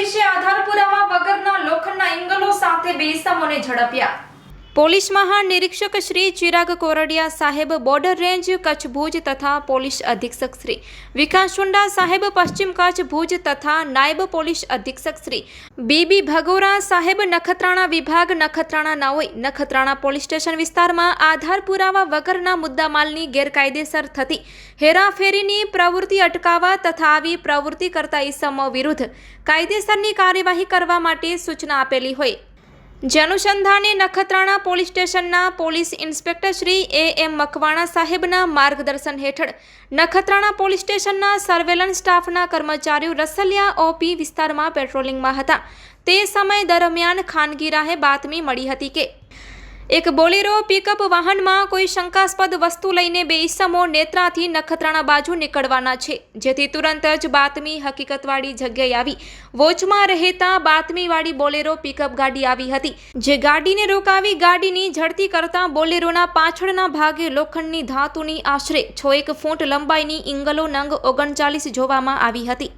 પોલીસે આધાર પુરાવા વગરના લોખંડના એંગલો સાથે બે ઇસમોને ઝડપ્યા. પોલીસ મહાનિરીક્ષક શ્રી ચિરાગ કોરડિયા સાહેબ બોર્ડર રેન્જ કચ્છ ભુજ તથા પોલીસ અધિક્ષક શ્રી વિકાસ ચુંડા સાહેબ પશ્ચિમ કચ્છ ભુજ તથા નાયબ પોલીસ અધિક્ષક શ્રી બીબી ભગોરા સાહેબ નખત્રાણા વિભાગ નખત્રાણા નાઓઈ નખત્રાણા પોલીસ સ્ટેશન વિસ્તારમાં આધાર પુરાવા વગરના મુદ્દામાલની ગેરકાયદેસર થતી હેરાફેરીની પ્રવૃત્તિ અટકાવવા તથા આવી પ્રવૃત્તિ કરતા ઇસમો વિરુદ્ધ કાયદેસરની કાર્યવાહી કરવા માટે સૂચના આપેલી હોય જે અનુસંધાને નખત્રાણા પોલીસ સ્ટેશનના police inspector Shri A M Makwana સાહેબના માર્ગદર્શન હેઠળ નખત્રાણા પોલીસ સ્ટેશનના સર્વેલન્સ સ્ટાફના કર્મચારીઓ રસલિયા ઓપી વિસ્તારમાં પેટ્રોલિંગમાં હતા. તે સમય દરમિયાન ખાનગી રાહે બાતમી મળી હતી કે એક બોલેરો પિકઅપ વાહનમાં કોઈ શંકાસ્પદ વસ્તુ લઈને બે ઇસમો નેત્રાથી નખત્રાણા બાજુ નીકળવાના છે, જેથી તુરંત જ બાતમી હકીકતવાળી જગ્યાએ આવી. વોચમાં રહેતા બાતમીવાળી બોલેરો પિકઅપ ગાડી આવી હતી, જે ગાડીને રોકાવી ગાડીની ઝડતી કરતા બોલેરોના પાછળના ભાગે લોખંડની ધાતુની આશરે છ એક ફૂટ લંબાઈની ઇંગલો નંગ ઓગણચાલીસ જોવામાં આવી હતી.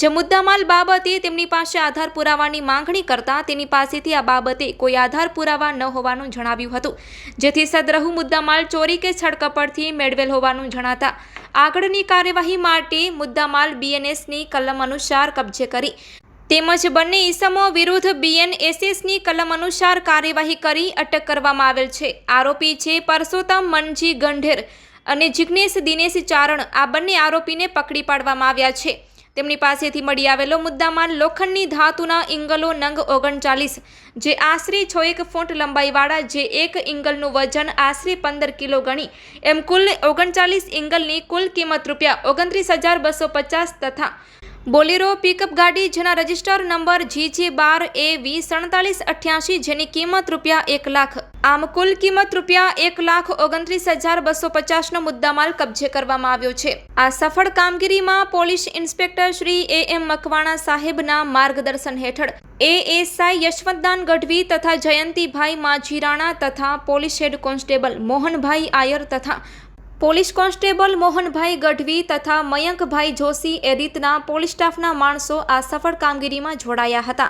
જે મુદ્દામાલ બાબતે તેમની પાસે આધાર પુરાવાની માંગણી કરતા તેની પાસેથી આ બાબતે કોઈ આધાર પુરાવા ન હોવાનું જણાવ્યું હતું. જેથી સદરહુ મુદ્દામાલ ચોરી કે છડકપડથી મેળવેલ હોવાનું જણાતા આગળની કાર્યવાહી માટે મુદ્દામાલ બીએનએસની કલમ અનુસાર કબજે કરી. તેમજ બંને ઈસમો વિરુદ્ધ બીએનએસએસની કલમ અનુસાર કાર્યવાહી કરી અટક કરવામાં આવેલ છે. આરોપી છે પરસોત્તમ મનજી ગંઢેર અને જિગ્નેશ દિનેશ ચારણ. આ બંને આરોપીને પકડી પાડવામાં આવ્યા છે. તેમની પાસેથી મળી આવેલો મુદ્દામાલ લોખંડની ધાતુના ઇંગલો નંગ ઓગણચાલીસ, જે આશરે છ એક ફૂટ લંબાઈવાળા, જે એક ઇંગલનું વજન આશરે પંદર કિલો ગણી, એમ કુલ ઓગણચાલીસ ઇંગલની કુલ કિંમત રૂપિયા ઓગણત્રીસ હજાર બસો પચાસ તથા બોલેરો પિકઅપ ગાડી જેના રજિસ્ટર નંબર જી જે બાર એ વી સડતાલીસ અઠ્યાસી જેની કિંમત રૂપિયા એક લાખ. આમ કુલ કિંમત રૂપિયા એક લાખ ઓગણત્રીસ હજાર બસો પચાસનો મુદ્દામાલ કબજે કરવામાં આવ્યો છે. આ સફળ કામગીરીમાં police inspector Shri A M Makwana સાહેબના માર્ગદર્શન હેઠળ એએસઆઈ યશવંતદાન ગઢવી તથા જયંતિભાઈ માજીરાણા તથા police head constable Mohanbhai Ayar તથા પોલીસ કોન્સ્ટેબલ મોહનભાઈ ગઢવી તથા મયંકભાઈ જોશી એ રીતના પોલીસ સ્ટાફના માણસો આ સફળ કામગીરીમાં જોડાયા હતા.